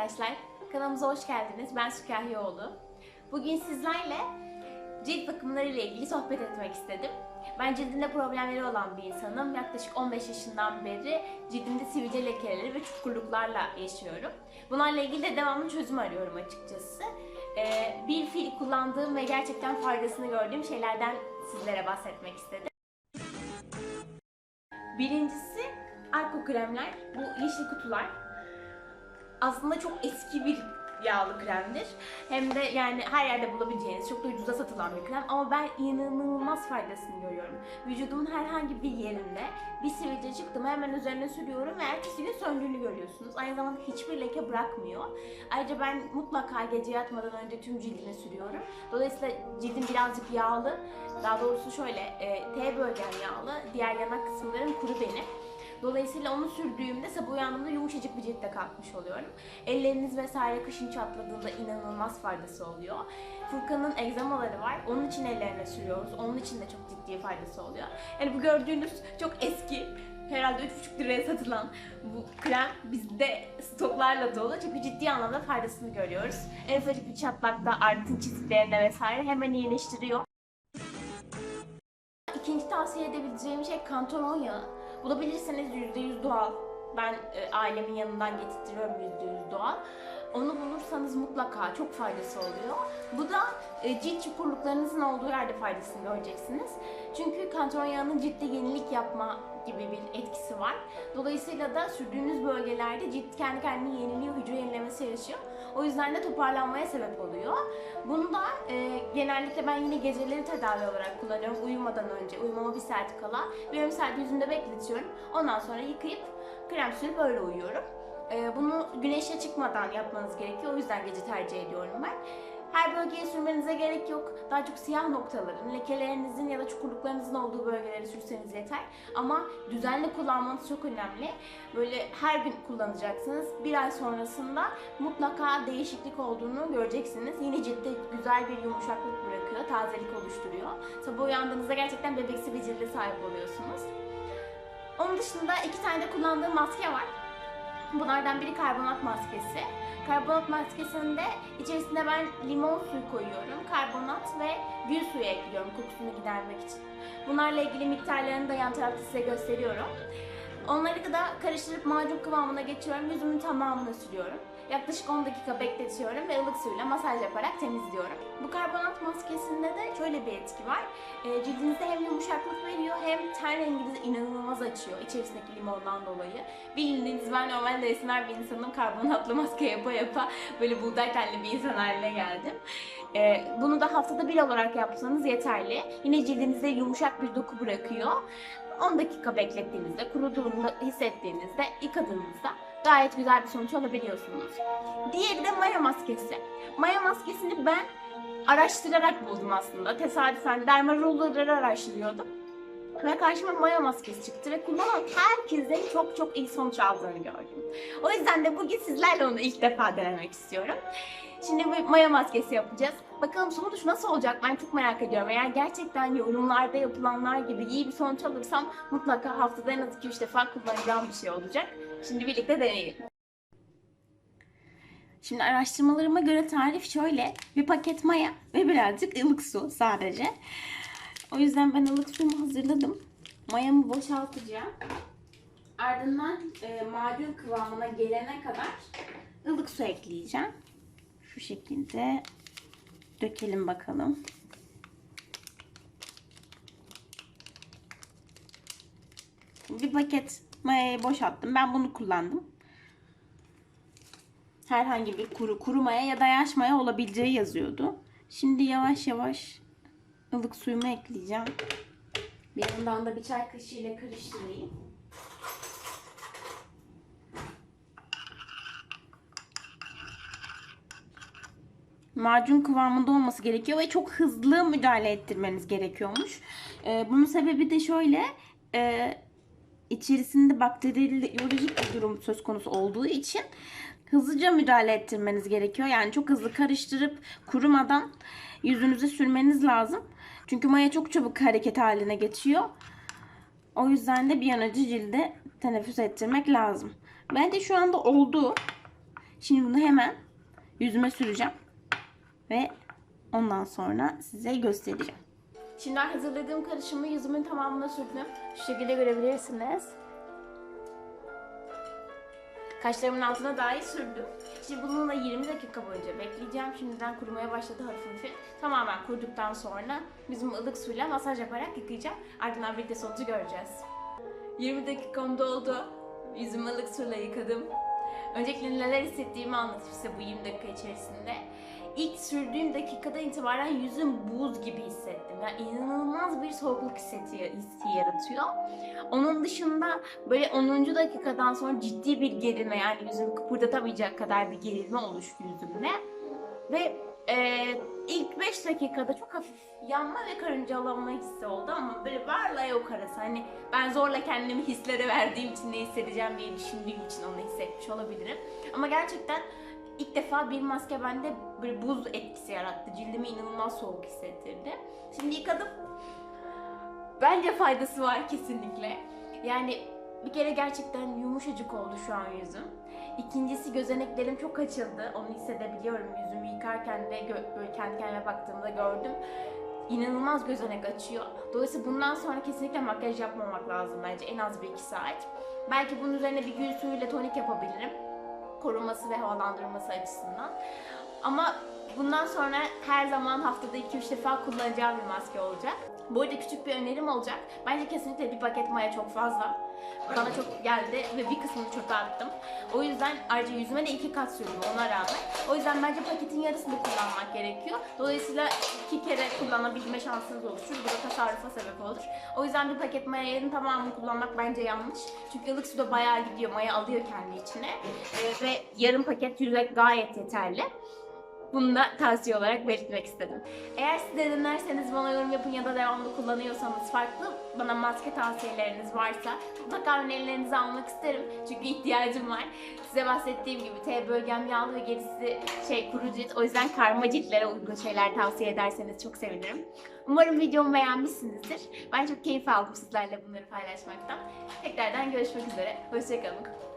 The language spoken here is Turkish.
arkadaşlar. Kanalımıza hoş geldiniz. Ben Sükahyoğlu. Bugün sizlerle cilt bakımları ile ilgili sohbet etmek istedim. Ben cildinde problemleri olan bir insanım. Yaklaşık 15 yaşından beri cildimde sivilce lekeleri ve çukurluklarla yaşıyorum. Bunlarla ilgili de devamlı çözüm arıyorum açıkçası. Ee, bir fil kullandığım ve gerçekten faydasını gördüğüm şeylerden sizlere bahsetmek istedim. Birincisi Arko kremler. Bu yeşil kutular aslında çok eski bir yağlı kremdir. Hem de yani her yerde bulabileceğiniz çok da ucuza satılan bir krem ama ben inanılmaz faydasını görüyorum. Vücudumun herhangi bir yerinde bir sivilce çıktı mı hemen üzerine sürüyorum ve ertesi gün söndüğünü görüyorsunuz. Aynı zamanda hiçbir leke bırakmıyor. Ayrıca ben mutlaka gece yatmadan önce tüm cildime sürüyorum. Dolayısıyla cildim birazcık yağlı. Daha doğrusu şöyle e, T bölgem yağlı. Diğer yanak kısımlarım kuru benim. Dolayısıyla onu sürdüğümde sabah uyandığımda yumuşacık bir ciltle kalkmış oluyorum. Elleriniz vesaire kışın çatladığında inanılmaz faydası oluyor. Furkan'ın egzamaları var. Onun için ellerine sürüyoruz. Onun için de çok ciddi faydası oluyor. Yani bu gördüğünüz çok eski herhalde 3,5 liraya satılan bu krem bizde stoklarla dolu. Çünkü ciddi anlamda faydasını görüyoruz. En ufacık bir çatlakta artın çiziklerine vesaire hemen iyileştiriyor. İkinci tavsiye edebileceğim şey kantaron yağı. Bulabilirseniz %100 doğal. Ben e, ailemin yanından getirtiyorum %100 doğal. Onu bulursanız mutlaka çok faydası oluyor. Bu da e, cilt çukurluklarınızın olduğu yerde faydasını göreceksiniz. Çünkü kantaron yağının ciltte yenilik yapma gibi bir etkisi var. Dolayısıyla da sürdüğünüz bölgelerde cilt kendi kendine yeniliyor, hücre yenilemesi yaşıyor. O yüzden de toparlanmaya sebep oluyor. Bunu da e, genellikle ben yine geceleri tedavi olarak kullanıyorum. Uyumadan önce, uyumama bir saat kala. Yarım saat yüzümde bekletiyorum. Ondan sonra yıkayıp krem sürüp öyle uyuyorum. E, bunu güneşe çıkmadan yapmanız gerekiyor. O yüzden gece tercih ediyorum ben. Her bölgeye sürmenize gerek yok. Daha çok siyah noktaların, lekelerinizin ya da çukurluklarınızın olduğu bölgeleri sürseniz yeter. Ama düzenli kullanmanız çok önemli. Böyle her gün kullanacaksınız. Bir ay sonrasında mutlaka değişiklik olduğunu göreceksiniz. Yine ciltte güzel bir yumuşaklık bırakıyor, tazelik oluşturuyor. Sabah uyandığınızda gerçekten bebeksi bir cilde sahip oluyorsunuz. Onun dışında iki tane de kullandığım maske var. Bunlardan biri karbonat maskesi. Karbonat maskesinde içerisinde ben limon suyu koyuyorum. Karbonat ve gül suyu ekliyorum kokusunu gidermek için. Bunlarla ilgili miktarlarını da yan tarafta size gösteriyorum. Onları da karıştırıp macun kıvamına geçiyorum. Yüzümün tamamına sürüyorum. Yaklaşık 10 dakika bekletiyorum ve ılık suyla masaj yaparak temizliyorum. Bu karbonat maskesinde de şöyle bir etki var. E, cildinize hem yumuşaklık veriyor hem ten renginizi inanılmaz açıyor içerisindeki limondan dolayı. Bildiğiniz ben normalde esmer bir insanım. Karbonatlı maske yapa yapa böyle buğday tenli bir insan haline geldim. E, bunu da haftada bir olarak yapsanız yeterli. Yine cildinize yumuşak bir doku bırakıyor. 10 dakika beklettiğinizde, kuruduğunu hissettiğinizde, yıkadığınızda gayet güzel bir sonuç alabiliyorsunuz. Diğeri de maya maskesi. Maya maskesini ben araştırarak buldum aslında. Tesadüfen dermarolları araştırıyordum. Ve karşıma maya maskesi çıktı ve kullanan herkesin çok çok iyi sonuç aldığını gördüm. O yüzden de bugün sizlerle onu ilk defa denemek istiyorum. Şimdi bir maya maskesi yapacağız. Bakalım sonuç nasıl olacak ben çok merak ediyorum. Eğer gerçekten yorumlarda yapılanlar gibi iyi bir sonuç alırsam mutlaka haftada en az 2-3 defa kullanacağım bir şey olacak. Şimdi birlikte deneyelim. Şimdi araştırmalarıma göre tarif şöyle. Bir paket maya ve birazcık ılık su sadece. O yüzden ben ılık suyumu hazırladım. Mayamı boşaltacağım. Ardından e, macun kıvamına gelene kadar ılık su ekleyeceğim. Şu şekilde dökelim bakalım. Bir paket mayayı boşalttım. Ben bunu kullandım. Herhangi bir kuru kuru maya ya da yaş maya olabileceği yazıyordu. Şimdi yavaş yavaş ılık suyumu ekleyeceğim. Bir yandan da bir çay kaşığıyla karıştırayım. macun kıvamında olması gerekiyor ve çok hızlı müdahale ettirmeniz gerekiyormuş. Ee, bunun sebebi de şöyle e, içerisinde bakteriyolojik bir durum söz konusu olduğu için hızlıca müdahale ettirmeniz gerekiyor. Yani çok hızlı karıştırıp kurumadan yüzünüze sürmeniz lazım. Çünkü maya çok çabuk hareket haline geçiyor. O yüzden de bir an önce cilde teneffüs ettirmek lazım. Bence şu anda oldu. Şimdi bunu hemen yüzüme süreceğim. Ve ondan sonra size göstereceğim. Şimdi hazırladığım karışımı yüzümün tamamına sürdüm. Şu şekilde görebilirsiniz. Kaşlarımın altına dahi sürdüm. Şimdi bununla 20 dakika boyunca bekleyeceğim. Şimdiden kurumaya başladı hafif hafif. Tamamen kuruduktan sonra bizim ılık suyla masaj yaparak yıkayacağım. Ardından birlikte sonucu göreceğiz. 20 dakikam doldu. Yüzümü ılık suyla yıkadım. Öncelikle neler hissettiğimi anlatayım size bu 20 dakika içerisinde. İlk sürdüğüm dakikadan itibaren yüzüm buz gibi hissettim. Yani inanılmaz bir soğukluk hissi, hissi yaratıyor. Onun dışında böyle 10. dakikadan sonra ciddi bir gerilme yani yüzümü kıpırdatamayacak kadar bir gerilme oluştu yüzümde. Ve e, ilk 5 dakikada çok hafif yanma ve karıncalanma hissi oldu ama böyle varla yok arası. Hani ben zorla kendimi hislere verdiğim için ne hissedeceğim diye düşündüğüm için onu hissetmiş olabilirim. Ama gerçekten ilk defa bir maske bende böyle buz etkisi yarattı. Cildimi inanılmaz soğuk hissettirdi. Şimdi yıkadım. Bence faydası var kesinlikle. Yani bir kere gerçekten yumuşacık oldu şu an yüzüm. İkincisi gözeneklerim çok açıldı. Onu hissedebiliyorum yüzümü yıkarken de böyle kendi kendime baktığımda gördüm. İnanılmaz gözenek açıyor. Dolayısıyla bundan sonra kesinlikle makyaj yapmamak lazım bence en az bir iki saat. Belki bunun üzerine bir gül suyuyla tonik yapabilirim. Koruması ve havalandırması açısından. Ama bundan sonra her zaman haftada 2-3 defa kullanacağım bir maske olacak. Bu arada küçük bir önerim olacak. Bence kesinlikle bir paket maya çok fazla. Bana çok geldi ve bir kısmını çöpe attım. O yüzden ayrıca yüzüme de iki kat sürdüm ona rağmen. O yüzden bence paketin yarısını kullanmak gerekiyor. Dolayısıyla iki kere kullanabilme şansınız oluşur. Bu da tasarrufa sebep olur. O yüzden bir paket mayanın tamamını kullanmak bence yanlış. Çünkü ılık suda bayağı gidiyor. Maya alıyor kendi içine. Ee, ve yarım paket yüze gayet yeterli. Bunu da tavsiye olarak belirtmek istedim. Eğer siz de denerseniz bana yorum yapın ya da devamlı kullanıyorsanız farklı bana maske tavsiyeleriniz varsa mutlaka önerilerinizi almak isterim. Çünkü ihtiyacım var. Size bahsettiğim gibi T bölgem yağlı ve gerisi şey kuru cilt. O yüzden karma ciltlere uygun şeyler tavsiye ederseniz çok sevinirim. Umarım videomu beğenmişsinizdir. Ben çok keyif aldım sizlerle bunları paylaşmaktan. Tekrardan görüşmek üzere. Hoşçakalın.